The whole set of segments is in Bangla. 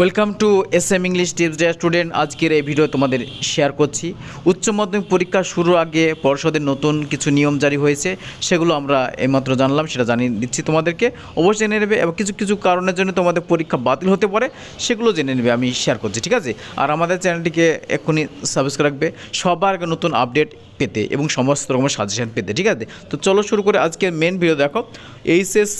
Welcome to S M English tips day student আজকের এই ভিডিও তোমাদের শেয়ার করছি। উচ্চ মাধ্যমিক পরীক্ষা শুরুর আগে পর্ষদের নতুন কিছু নিয়ম জারি হয়েছে, সেগুলো আমরা এইমাত্র জানলাম, সেটা জানিয়ে দিচ্ছি তোমাদেরকে। অবশ্যই জেনে নেবে এবং কিছু কিছু কারণের জন্য তোমাদের পরীক্ষা বাতিল হতে পারে, সেগুলো জেনে নেবে, আমি শেয়ার করছি, ঠিক আছে? আর আমাদের চ্যানেলটিকে এক্ষুনি সাবস্ক্রাইব রাখবে সবার আগে নতুন আপডেট পেতে এবং সমস্ত রকমের সাজেশন পেতে, ঠিক আছে? তো চলো শুরু করে আজকের মেন ভিডিও দেখো। এইচএস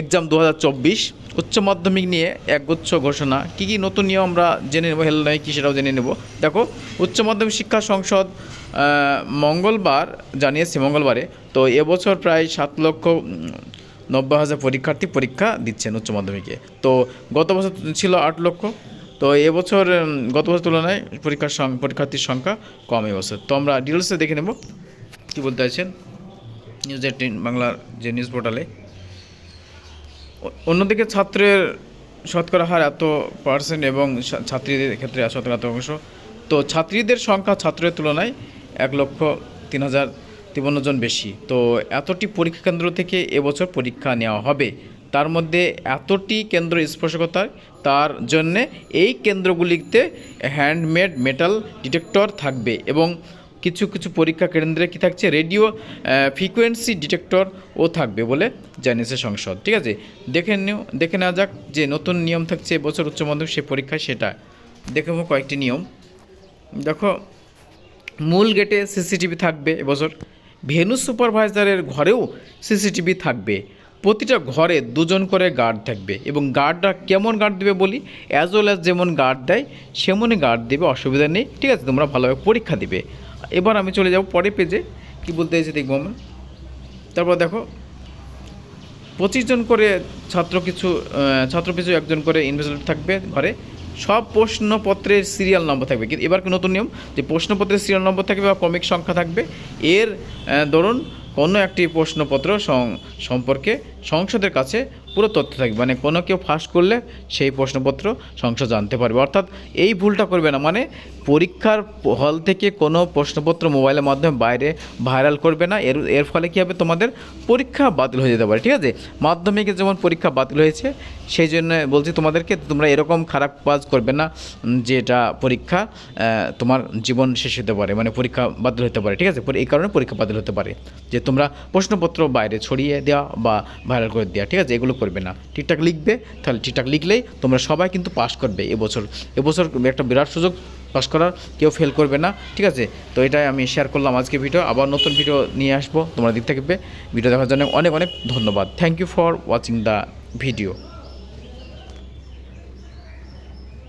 এক্সাম দু হাজার চব্বিশ। উচ্চ মাধ্যমিক নিয়ে একগুচ্ছ ঘোষণা। কী কী নতুন নিয়ম আমরা জেনে নেব, হেল নয় কী সেটাও জেনে নেব। দেখো, উচ্চ মাধ্যমিক শিক্ষা সংসদ মঙ্গলবার জানিয়েছে, মঙ্গলবারে। তো এবছর প্রায় সাত লক্ষ নব্বই হাজার পরীক্ষার্থী পরীক্ষা দিচ্ছেন উচ্চ মাধ্যমিকে। তো গত বছর ছিল আট লক্ষ। তো এবছর গত বছর তুলনায় পরীক্ষার পরীক্ষার্থীর সংখ্যা কম এবছর। তো আমরা ডিটেলসে দেখে নেব। কী বলতে চাইছেন? নিউজ এইটিন বাংলার যে নিউজ পোর্টালে অন্যদিকে ছাত্রের শতকরা হার এত পার্সেন্ট এবং ছাত্রীদের ক্ষেত্রে শতকরা এত অংশ। তো ছাত্রীদের সংখ্যা ছাত্রের তুলনায় এক লক্ষ তিন হাজার তিপ্পান্ন জন বেশি। তো এতটি পরীক্ষা কেন্দ্র থেকে এবছর পরীক্ষা নেওয়া হবে। তার মধ্যে এতটি কেন্দ্র স্পর্শকতার, তার জন্যে এই কেন্দ্রগুলিতে হ্যান্ডমেড মেটাল ডিটেক্টর থাকবে এবং কিছু কিছু পরীক্ষা কেন্দ্রে কি থাকছে? রেডিও ফ্রিকোয়েন্সি ডিটেক্টরও থাকবে বলে জানিয়েছে সংসদ। ঠিক আছে? দেখে নিও, দেখে নেওয়া যাক যে নতুন নিয়ম থাকছে এবছর উচ্চ মাধ্যমিক, সে পরীক্ষায় সেটা। দেখে নেব কয়েকটি নিয়ম। দেখো, মূল গেটে সিসিটিভি থাকবে এবছর। ভেনু সুপারভাইজারের ঘরেও সিসিটিভি থাকবে। প্রতিটা ঘরে দুজন করে গার্ড থাকবে এবং গার্ডরা কেমন গার্ড দেবে বলি? অ্যাজ ওয়েল অ্যাজ যেমন গার্ড দেয়, সেমনই গার্ড দেবে, অসুবিধা নেই। ঠিক আছে, তোমরা ভালোভাবে পরীক্ষা দিবে। এবার আমি চলে যাব পরে পেজে কী বলতে চাইছি দেখব আমরা। তারপর দেখো, পঁচিশ জন করে ছাত্র কিছু ছাত্র পিছু একজন করে ইনভেস্টিগেটর থাকবে ঘরে। সব প্রশ্নপত্রের সিরিয়াল নম্বর থাকবে। কিন্তু এবার কি নতুন নিয়ম? যে প্রশ্নপত্রের সিরিয়াল নম্বর থাকবে বা ক্রমিক সংখ্যা থাকবে। এর দরুন কোনো একটি প্রশ্নপত্র সম্পর্কে সংসদের কাছে পুরো তথ্য থাকবে। মানে কোনো কেউ ফাঁস করলে সেই প্রশ্নপত্র সংসদ জানতে পারবে। অর্থাৎ এই ভুলটা করবে না। মানে পরীক্ষার হল থেকে কোনো প্রশ্নপত্র মোবাইলের মাধ্যমে বাইরে ভাইরাল করবে না। এর এর ফলে কী হবে? তোমাদের পরীক্ষা বাতিল হয়ে যেতে পারে। ঠিক আছে? মাধ্যমিকে যেমন পরীক্ষা বাতিল হয়েছে সেই জন্য বলছি তোমাদেরকে তোমরা এরকম খারাপ কাজ করবে না উম, যে এটা পরীক্ষা তোমার জীবন শেষ হতে পারে। মানে পরীক্ষা বাতিল হতে পারে। ঠিক আছে? এই কারণে পরীক্ষা বাতিল হতে পারে। যে তোমরা প্রশ্নপত্র বাইরে ছড়িয়ে দেওয়া বা ভাইরাল করে দেওয়া। ঠিক আছে? এগুলো করবে না। ঠিকঠাক লিখবে, তাহলে ঠিকঠাক লিখলেই তোমরা সবাই কিন্তু পাস করবে এবছর। এবছর একটা বিরাট সুযোগ পাস করার, কেউ ফেল করবে না, ঠিক আছে? তো এটাই আমি শেয়ার করলাম আজকে ভিডিও আবার নতুন ভিডিও নিয়ে আসব, তোমরা দিক থাকবে। ভিডিও দেখার জন্য অনেক অনেক ধন্যবাদ। Thank you for watching the video